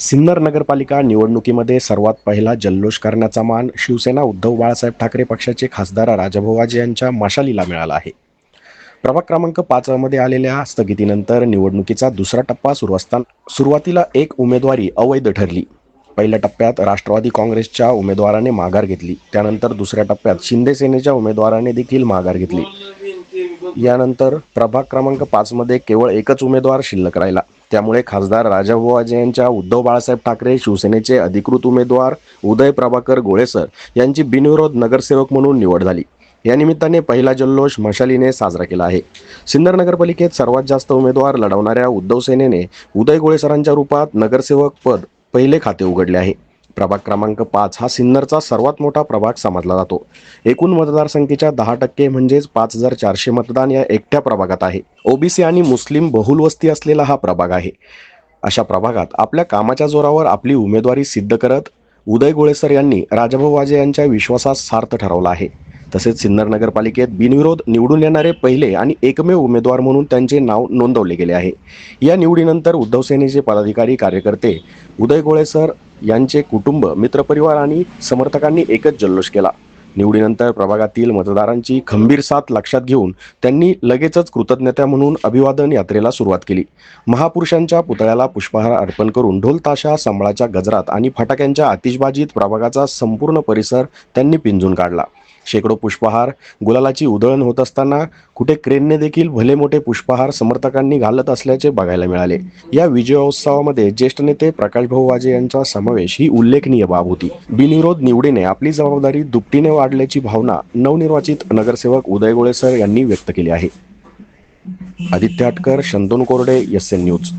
सिन्नर नगरपालिका निवडणुकीमध्ये सर्वात पहिला जल्लोष करण्याचा मान शिवसेना उद्धव बाळासाहेब ठाकरे पक्षाचे खासदार राजाभाऊ यांच्या मशालीला मिळाला आहे. प्रभाग क्रमांक पाच मध्ये आलेल्या स्थगितीनंतर निवडणुकीचा दुसरा टप्पा सुरू असताना सुरुवातीला एक उमेदवारी अवैध ठरली. पहिल्या टप्प्यात राष्ट्रवादी काँग्रेसच्या उमेदवाराने माघार घेतली. त्यानंतर दुसऱ्या टप्प्यात शिंदे सेनेच्या उमेदवाराने देखील माघार घेतली. यानंतर प्रभाग क्रमांक पाच मध्ये केवळ एकच उमेदवार शिल्लक राहिला. त्यामुळे खासदार राजाभाऊ आजे यांच्या उद्धव बाळासाहेब ठाकरे शिवसेनेचे अधिकृत उमेदवार उदय प्रभाकर गोळेसर यांची बिनविरोध नगरसेवक म्हणून निवड झाली. या निमित्ताने पहिला जल्लोष मशालीने साजरा केला आहे. सिन्नर नगरपालिकेत सर्वात जास्त उमेदवार लढवणाऱ्या उद्धव सेनेने उदय गोळेसरांच्या रूपात नगरसेवक पद पहिले खाते उघडले आहे. प्रभाग क्रमांक पाच हा सिन्नरचा सर्वात मोठा प्रभाग समजला जातो. एकूण मतदारसंख्येच्या दहा टक्के म्हणजेच पाच हजार चारशे मतदान या एकट्या प्रभागात आहे. ओबीसी आणि मुस्लिम बहुल वस्ती असलेला हा प्रभाग आहे. अशा प्रभागात आपल्या कामाच्या जोरावर आपली उमेदवारी सिद्ध करत उदय गोळेसर यांनी राजाभाऊ वाजे यांच्या विश्वासास सार्थ ठरवला आहे. तसेच सिन्नर नगरपालिकेत बिनविरोध निवडून येणारे पहिले आणि एकमेव उमेदवार म्हणून त्यांचे नाव नोंदवले गेले आहे. या निवडीनंतर उद्धव सेनेचे पदाधिकारी कार्यकर्ते उदय गोळे सर यांचे कुटुंब मित्रपरिवार आणि समर्थकांनी एकच जल्लोष केला. निवडीनंतर प्रभागातील मतदारांची खंबीर साथ लक्षात घेऊन त्यांनी लगेचच कृतज्ञता म्हणून अभिवादन यात्रेला सुरुवात केली. महापुरुषांच्या पुतळ्याला पुष्पहार अर्पण करून ढोल ताशा संबळाच्या गजरात आणि फटाक्यांच्या आतिषबाजीत प्रभागाचा संपूर्ण परिसर त्यांनी पिंजून काढला. शेकडो पुष्पहार. गुलालाची उधळण होत असताना कुठे क्रेनने देखील भले मोठे पुष्पहार समर्थकांनी घालत असल्याचे बघायला मिळाले. या विजयोत्सवामध्ये ज्येष्ठ नेते प्रकाश भाऊ वाजे यांचा समावेश ही उल्लेखनीय बाब होती. बिनविरोध निवडीने आपली जबाबदारी दुपटीने वाढल्याची भावना नवनिर्वाचित नगरसेवक उदय गोळेसर यांनी व्यक्त केली आहे. Aditya Atkar Shantanu Korde S N news.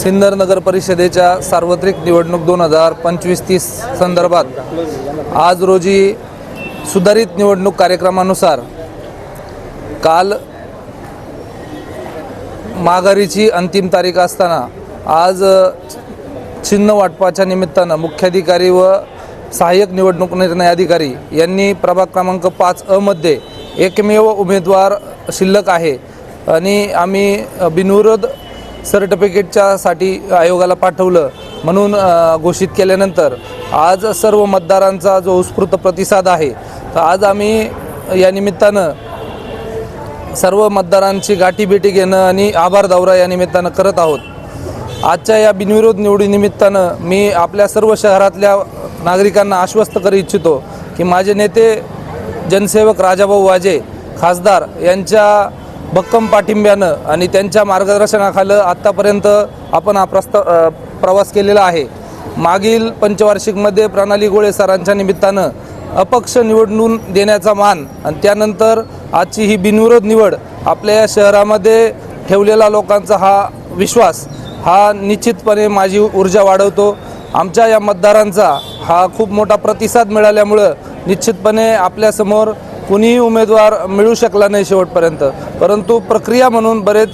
Sinnar नगर परिषदेच्या सार्वत्रिक निवडणूक दोन हजार पंचवीस तीस संदर्भात आज रोजी सुधारित निवडणूक कार्यक्रमानुसार काल माघारीची अंतिम तारीख असताना आज चिन्ह वाटपाच्या निमित्तानं मुख्याधिकारी व सहाय्यक निवडणूक निर्णय अधिकारी यांनी प्रभाग क्रमांक पाच अ मध्ये एकमेव उमेदवार शिल्लक आहे. आणि आम्ही बिनविरोध सर्टिफिकेटच्या साठी आयोगाला पाठवलं म्हणून घोषित केल्यानंतर आज सर्व मतदारांचा जो उत्स्फूर्त प्रतिसाद आहे तर आज आम्ही या निमित्तानं सर्व मतदारांची गाठीभेटी घेणं आणि आभार दौरा या निमित्तानं करत आहोत. आजच्या या बिनविरोध निवडीनिमित्तानं मी आपल्या सर्व शहरातल्या नागरिकांना आश्वस्त करू इच्छितो की माझे नेते जनसेवक राजाभाऊ वाजे खासदार यांच्या भक्कम पाठिंब्यानं आणि त्यांच्या मार्गदर्शनाखालं आत्तापर्यंत आपण हा प्रस्ताव प्रवास केलेला आहे. मागील पंचवार्षिकमध्ये प्रणाली गोळे सरांच्या निमित्तानं अपक्ष निवडून देण्याचा मान आणि त्यानंतर आजची ही बिनविरोध निवड आपल्या या शहरामध्ये ठेवलेला लोकांचा हा विश्वास हा निश्चितपणे माझी ऊर्जा वाढवतो. आमच्या या मतदारांचा हा खूप मोठा प्रतिसाद मिळाल्यामुळं निश्चितपणे आपल्यासमोर कुणीही उमेदवार मिळू शकला नाही शेवटपर्यंत. परंतु प्रक्रिया म्हणून बरेच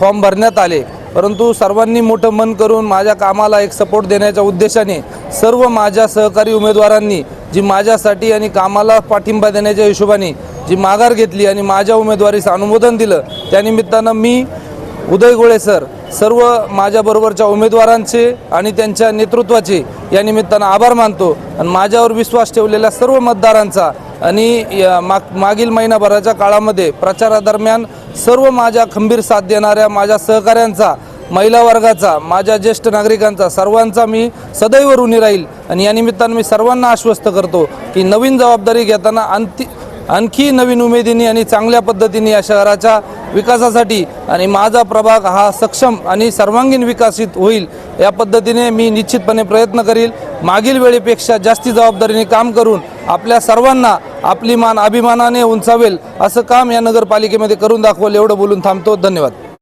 फॉर्म भरण्यात आले. परंतु सर्वांनी मोठं मन करून माझ्या कामाला एक सपोर्ट देण्याच्या उद्देशाने सर्व माझ्या सहकारी उमेदवारांनी जी माझ्यासाठी आणि कामाला पाठिंबा देण्याच्या हिशोबाने जी माघार घेतली आणि माझ्या उमेदवारीस अनुमोदन दिलं त्यानिमित्तानं मी उदय गोळे सर सर्व माझ्याबरोबरच्या उमेदवारांचे आणि त्यांच्या नेतृत्वाचे या निमित्तानं आभार मानतो. आणि माझ्यावर विश्वास ठेवलेल्या सर्व मतदारांचा आणि या माग मागील महिनाभराच्या काळामध्ये प्रचारादरम्यान सर्व माझ्या खंबीर साथ देणाऱ्या माझ्या सहकाऱ्यांचा महिला वर्गाचा माझ्या ज्येष्ठ नागरिकांचा सर्वांचा मी सदैव ऋणी राहील. आणि या निमित्तानं मी सर्वांना आश्वस्त करतो की नवीन जबाबदारी घेताना अंति आणखी नवीन उमेदीने आणि चांगल्या पद्धतीने या शहराच्या विकासासाठी आणि माझा प्रभाग हा सक्षम आणि सर्वांगीण विकसित होईल या पद्धतीने मी निश्चितपणे प्रयत्न करील. मागील वेळेपेक्षा जास्ती जबाबदारीने काम करून आपल्या सर्वांना आपली मान अभिमानाने उंचावेल. असं काम या नगरपालिकेमध्ये करून दाखवलं. एवढं बोलून थांबतो. धन्यवाद.